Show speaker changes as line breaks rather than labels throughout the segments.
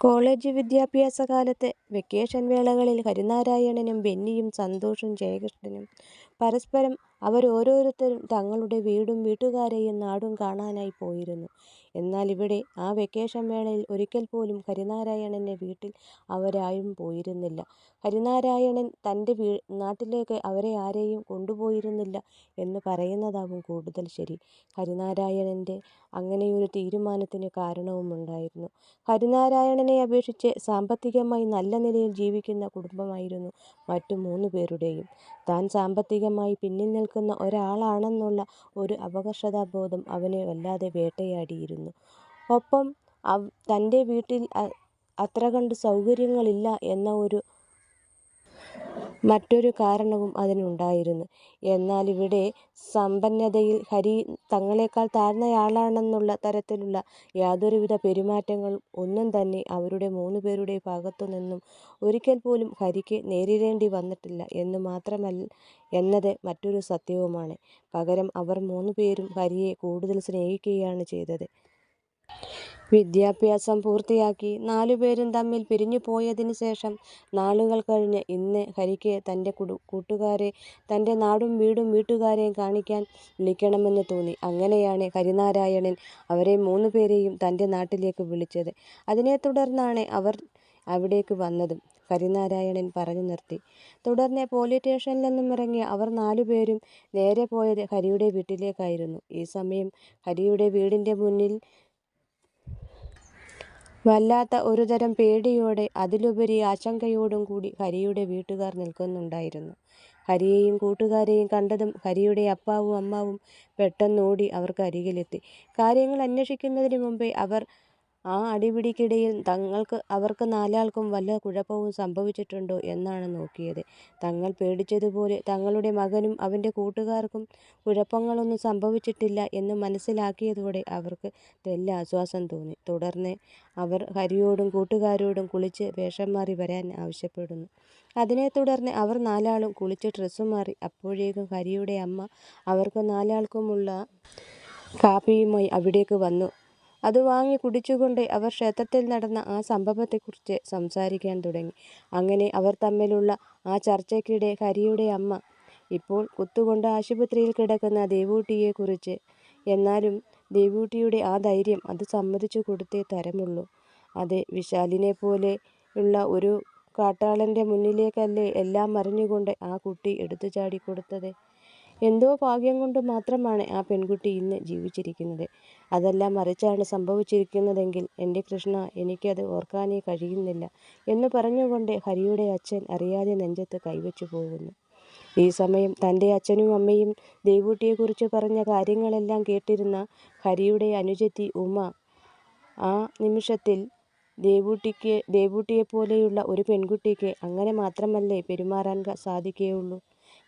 College വിദ്യാഭ്യാസകാലത്തെ vacation വേളകളിൽ ഹരിനാരായണനും ബെന്നിയും സന്തോഷും ജയകൃഷ്ണനും പരസ്പരം അവരോരോരുത്തരും തങ്ങളുടെ വീടും വീട്ടുകാരെയും നാടും കാണാനായി പോയിരുന്നു. എന്നാൽ ഇവിടെ ആ വെക്കേഷൻ വേളയിൽ ഒരിക്കൽ പോലും ഹരിനാരായണന്റെ വീട്ടിൽ അവരാരും പോയിരുന്നില്ല. ഹരിനാരായണൻ തന്റെ നാട്ടിലേക്ക് അവരെ ആരെയും കൊണ്ടുപോയിരുന്നില്ല എന്ന് പറയുന്നതാവും കൂടുതൽ ശരി. ഹരിനാരായണന്റെ അങ്ങനെയൊരു തീരുമാനത്തിന് കാരണവുമുണ്ടായിരുന്നു. ഹരിനാരായണനെ അപേക്ഷിച്ച് സാമ്പത്തികമായി നല്ല നിലയിൽ ജീവിക്കുന്ന കുടുംബമായിരുന്നു മറ്റു മൂന്നു പേരുടെയും താൻ സാമ്പത്തികമായി പിന്നിൽ നിൽക്കുന്ന ഒരാളാണെന്നുള്ള ഒരു അപകർഷതാബോധം അവനെ വല്ലാതെ വേട്ടയാടിയിരുന്നു. ഒപ്പം തന്റെ വീട്ടിൽ അത്ര കണ്ട് സൗകര്യങ്ങളില്ല എന്ന മറ്റൊരു കാരണവും അതിനുണ്ടായിരുന്നു. എന്നാൽ ഇവിടെ സമ്പന്നതയിൽ ഹരി തങ്ങളെക്കാൾ താഴ്ന്നയാളാണെന്നുള്ള തരത്തിലുള്ള യാതൊരുവിധ പെരുമാറ്റങ്ങളും ഒന്നും തന്നെ അവരുടെ മൂന്നു പേരുടെ ഭാഗത്തു നിന്നും ഒരിക്കൽ പോലും ഹരിക്ക് നേരിടേണ്ടി വന്നിട്ടില്ല എന്ന് മാത്രമല്ല എന്നത് മറ്റൊരു സത്യവുമാണ്. പകരം അവർ മൂന്നുപേരും ഹരിയെ കൂടുതൽ സ്നേഹിക്കുകയാണ് ചെയ്തത്. വിദ്യാഭ്യാസം പൂർത്തിയാക്കി നാലുപേരും തമ്മിൽ പിരിഞ്ഞുപോയതിന് ശേഷം നാളുകൾ കഴിഞ്ഞ് ഇന്ന് ഹരിക്ക് തന്റെ കുടു കൂട്ടുകാരെ തന്റെ നാടും വീടും വീട്ടുകാരെയും കാണിക്കാൻ വിളിക്കണമെന്ന് തോന്നി. അങ്ങനെയാണ് ഹരിനാരായണൻ അവരെ മൂന്നുപേരെയും തന്റെ നാട്ടിലേക്ക് വിളിച്ചത്. അതിനെ തുടർന്നാണ് അവർ അവിടേക്ക് വന്നതും ഹരിനാരായണൻ പറഞ്ഞു നിർത്തി. തുടർന്ന് പോലീസ് സ്റ്റേഷനിൽ നിന്നും ഇറങ്ങി അവർ നാലുപേരും നേരെ പോയത് ഹരിയുടെ വീട്ടിലേക്കായിരുന്നു. ഈ സമയം ഹരിയുടെ വീടിന്റെ മുന്നിൽ വല്ലാത്ത ഒരുതരം പേടിയോടെ അതിലുപരി ആശങ്കയോടും കൂടി ഹരിയുടെ വീട്ടുകാർ നിൽക്കുന്നുണ്ടായിരുന്നു. ഹരിയെയും കൂട്ടുകാരെയും കണ്ടതും ഹരിയുടെ അപ്പാവും അമ്മാവും പെട്ടെന്നോടി അവർക്ക് അരികിലെത്തി കാര്യങ്ങൾ അന്വേഷിക്കുന്നതിന് മുമ്പേ അവർ ആ അടിപിടിക്കിടയിൽ തങ്ങൾക്ക് അവർക്ക് നാലാൾക്കും വല്ല കുഴപ്പവും സംഭവിച്ചിട്ടുണ്ടോ എന്നാണ് നോക്കിയത്. തങ്ങൾ പേടിച്ചതുപോലെ തങ്ങളുടെ മകനും അവന്റെ കൂട്ടുകാർക്കും കുഴപ്പങ്ങളൊന്നും സംഭവിച്ചിട്ടില്ല എന്ന് മനസ്സിലാക്കിയതോടെ അവർക്ക് തെല്ല് ആശ്വാസം തോന്നി. തുടർന്ന് അവർ ഹരിയോടും കൂട്ടുകാരോടും കുളിച്ച് വേഷം മാറി വരാൻ ആവശ്യപ്പെടുന്നു. അതിനെത്തുടർന്ന് അവർ നാലാളും കുളിച്ച് ഡ്രസ്സ് മാറി. അപ്പോഴേക്കും ഹരിയുടെ അമ്മ അവർക്ക് നാലാൾക്കുമുള്ള കാപ്പിയുമായി അവിടേക്ക് വന്നു. അത് വാങ്ങി കുടിച്ചുകൊണ്ട് അവർ ക്ഷേത്രത്തിൽ നടന്ന ആ സംഭവത്തെക്കുറിച്ച് സംസാരിക്കാൻ തുടങ്ങി. അങ്ങനെ അവർ തമ്മിലുള്ള ആ ചർച്ചയ്ക്കിടെ ഹരിയുടെ അമ്മ ഇപ്പോൾ കുത്തുകൊണ്ട് ആശുപത്രിയിൽ കിടക്കുന്ന ദേവൂട്ടിയെക്കുറിച്ച് എന്നാലും ദേവൂട്ടിയുടെ ആ ധൈര്യം അത് സമ്മതിച്ചു കൊടുത്തേ തരമുള്ളൂ. അതെ വിശാലിനെ പോലെ ഉള്ള ഒരു കാട്ടാളന്റെ മുന്നിലേക്കല്ലേ എല്ലാം അറിഞ്ഞുകൊണ്ട് ആ കുട്ടി എടുത്തുചാടി കൊടുത്തത്. എന്തോ ഭാഗ്യം കൊണ്ട് മാത്രമാണ് ആ പെൺകുട്ടി ഇന്ന് ജീവിച്ചിരിക്കുന്നത്. അതെല്ലാം മറിച്ചാണ് സംഭവിച്ചിരിക്കുന്നതെങ്കിൽ എന്റെ കൃഷ്ണ എനിക്കത് ഓർക്കാനേ കഴിയുന്നില്ല എന്ന് പറഞ്ഞുകൊണ്ട് ഹരിയുടെ അച്ഛൻ അറിയാതെ നെഞ്ചത്ത് കൈവച്ചു പോകുന്നു. ഈ സമയം തന്റെ അച്ഛനും അമ്മയും ദേവൂട്ടിയെക്കുറിച്ച് പറഞ്ഞ കാര്യങ്ങളെല്ലാം കേട്ടിരുന്ന ഹരിയുടെ അനുജത്തി ഉമ ആ നിമിഷത്തിൽ ദേവൂട്ടിക്ക് ദേവൂട്ടിയെപ്പോലെയുള്ള ഒരു പെൺകുട്ടിക്ക് അങ്ങനെ മാത്രമല്ലേ പെരുമാറാൻ സാധിക്കുകയുള്ളൂ.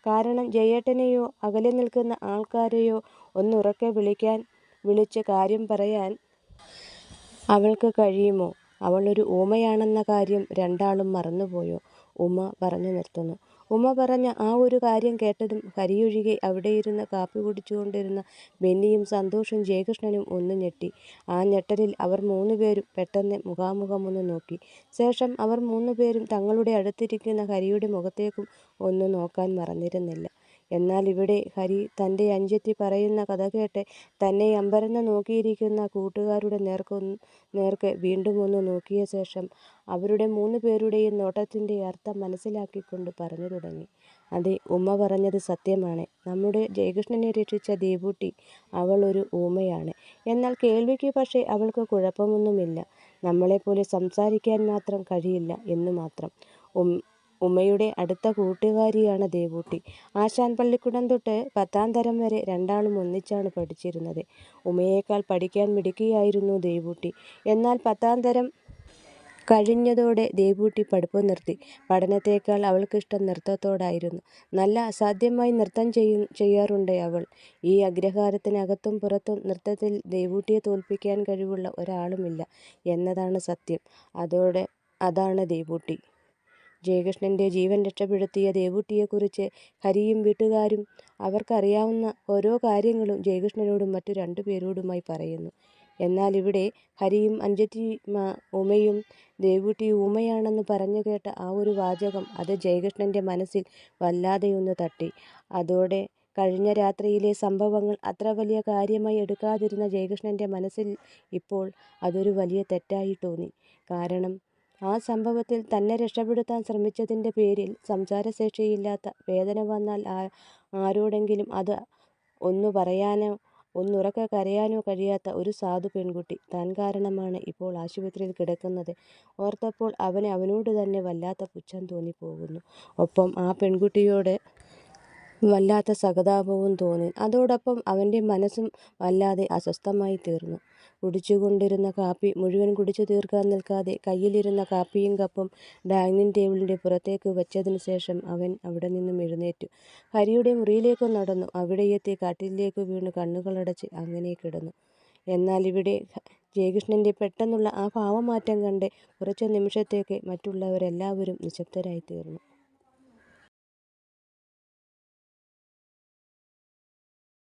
കാരണം ജയേട്ടനെയോ അകലെ നിൽക്കുന്ന ആൾക്കാരെയോ ഒന്നുറക്കെ വിളിക്കാൻ വിളിച്ച് കാര്യം പറയാൻ അവൾക്ക് കഴിയുമോ. അവളൊരു ഊമയാണെന്ന കാര്യം രണ്ടാളും മറന്നുപോയോ. ഉമ പറഞ്ഞു നിർത്തുന്നു. ഉമ പറഞ്ഞ ആ ഒരു കാര്യം കേട്ടതും ഹരിയൊഴികെ അവിടെയിരുന്ന് കാപ്പി കുടിച്ചുകൊണ്ടിരുന്ന ബെന്നിയും സന്തോഷും ജയകൃഷ്ണനും ഒന്ന് ഞെട്ടി. ആ ഞെട്ടലിൽ അവർ മൂന്നുപേരും പെട്ടെന്ന് മുഖാമുഖം ഒന്ന് നോക്കി. ശേഷം അവർ മൂന്നുപേരും തങ്ങളുടെ അടുത്തിരിക്കുന്ന ഹരിയുടെ മുഖത്തേക്കും ഒന്ന് നോക്കാൻ മറന്നിരുന്നില്ല. എന്നാൽ ഇവിടെ ഹരി തന്റെ അനുജത്തി പറയുന്ന കഥ കേട്ട് തന്നെ അമ്പരന്ന് നോക്കിയിരിക്കുന്ന കൂട്ടുകാരുടെ നേർക്ക് വീണ്ടും ഒന്ന് നോക്കിയ ശേഷം അവരുടെ മൂന്ന് പേരുടെയും നോട്ടത്തിന്റെ അർത്ഥം മനസ്സിലാക്കിക്കൊണ്ട് പറഞ്ഞു തുടങ്ങി. അതെ ഉമ്മ പറഞ്ഞത് സത്യമാണ്. നമ്മുടെ ജയകൃഷ്ണനെ രക്ഷിച്ച ദേവൂട്ടി അവൾ ഒരു ഊമയാണ്. എന്നാൽ കേൾവിക്ക് പക്ഷേ അവൾക്ക് കുഴപ്പമൊന്നുമില്ല. നമ്മളെപ്പോലെ സംസാരിക്കാൻ മാത്രം കഴിയില്ല എന്ന് മാത്രം. ഉമയുടെ അടുത്ത കൂട്ടുകാരിയാണ് ദേവൂട്ടി. ആശാൻ പള്ളിക്കുടം തൊട്ട് പത്താം തരം വരെ രണ്ടാളും ഒന്നിച്ചാണ് പഠിച്ചിരുന്നത്. ഉമ്മയേക്കാൾ പഠിക്കാൻ മിടുക്കിയായിരുന്നു ദേവൂട്ടി. എന്നാൽ പത്താം തരം കഴിഞ്ഞതോടെ ദേവൂട്ടി പഠിപ്പ് നിർത്തി. പഠനത്തേക്കാൾ അവൾക്കിഷ്ടം നൃത്തത്തോടായിരുന്നു. നല്ല അസാധ്യമായി നൃത്തം ചെയ്യാറുണ്ട് അവൾ. ഈ അഗ്രഹാരത്തിനകത്തും പുറത്തും നൃത്തത്തിൽ ദേവൂട്ടിയെ തോൽപ്പിക്കാൻ കഴിവുള്ള ഒരാളുമില്ല എന്നതാണ് സത്യം. അതോടെ അതാണ് ദേവൂട്ടി. ജയകൃഷ്ണന്റെ ജീവൻ രക്ഷപ്പെടുത്തിയ ദേവൂട്ടിയെക്കുറിച്ച് ഹരിയും വീട്ടുകാരും അവർക്കറിയാവുന്ന ഓരോ കാര്യങ്ങളും ജയകൃഷ്ണനോടും മറ്റു രണ്ടു പേരോടുമായി പറയുന്നു. എന്നാൽ ഇവിടെ ഹരിയും അനുജത്തി ഉമയും ദേവൂട്ടി ഉമയാണെന്ന് പറഞ്ഞു കേട്ട ആ ഒരു വാചകം അത് ജയകൃഷ്ണന്റെ മനസ്സിൽ വല്ലാതെയൊന്ന് തട്ടി. അതോടെ കഴിഞ്ഞ രാത്രിയിലെ സംഭവങ്ങൾ അത്ര വലിയ കാര്യമായി എടുക്കാതിരുന്ന ജയകൃഷ്ണന്റെ മനസ്സിൽ ഇപ്പോൾ അതൊരു വലിയ തെറ്റായി തോന്നി. കാരണം ആ സംഭവത്തിൽ തന്നെ രക്ഷപ്പെടുത്താൻ ശ്രമിച്ചതിന്റെ പേരിൽ സംസാരശേഷിയില്ലാത്ത, വേദന വന്നാൽ ആരോടെങ്കിലും അത് ഒന്നു പറയാനോ ഒന്നുറക്കെ കരയാനോ കഴിയാത്ത ഒരു സാധു പെൺകുട്ടി താൻ കാരണമാണ് ഇപ്പോൾ ആശുപത്രിയിൽ കിടക്കുന്നത് ഓർത്തപ്പോൾ അവന് അവനോട് തന്നെ വല്ലാത്ത പുച്ഛം തോന്നിപ്പോകുന്നു. ഒപ്പം ആ പെൺകുട്ടിയോട് വല്ലാത്ത സഹതാപവും തോന്നി. അതോടൊപ്പം അവന്റെ മനസ്സും വല്ലാതെ അസ്വസ്ഥമായി തീർന്നു കുടിച്ചുകൊണ്ടിരുന്ന കാപ്പി മുഴുവൻ കുടിച്ചു തീർക്കാൻ നിൽക്കാതെ കയ്യിലിരുന്ന കാപ്പിയും കപ്പും ഡൈനിങ് ടേബിളിന്റെ പുറത്തേക്ക് വെച്ചതിന് ശേഷം അവൻ അവിടെ നിന്നും എഴുന്നേറ്റു. ഹരിയുടെ മുറിയിലേക്ക് നടന്നു. അവിടെയെത്തി കാട്ടിലേക്ക് വീണ് കണ്ണുകളടച്ച് അങ്ങനെ കിടന്നു. എന്നാൽ ഇവിടെ ജയകൃഷ്ണന്റെ പെട്ടെന്നുള്ള ആ ഭാവമാറ്റം കണ്ട് കുറച്ചു നിമിഷത്തേക്ക് മറ്റുള്ളവരെല്ലാവരും നിശ്ശബ്ദരായിത്തീർന്നു.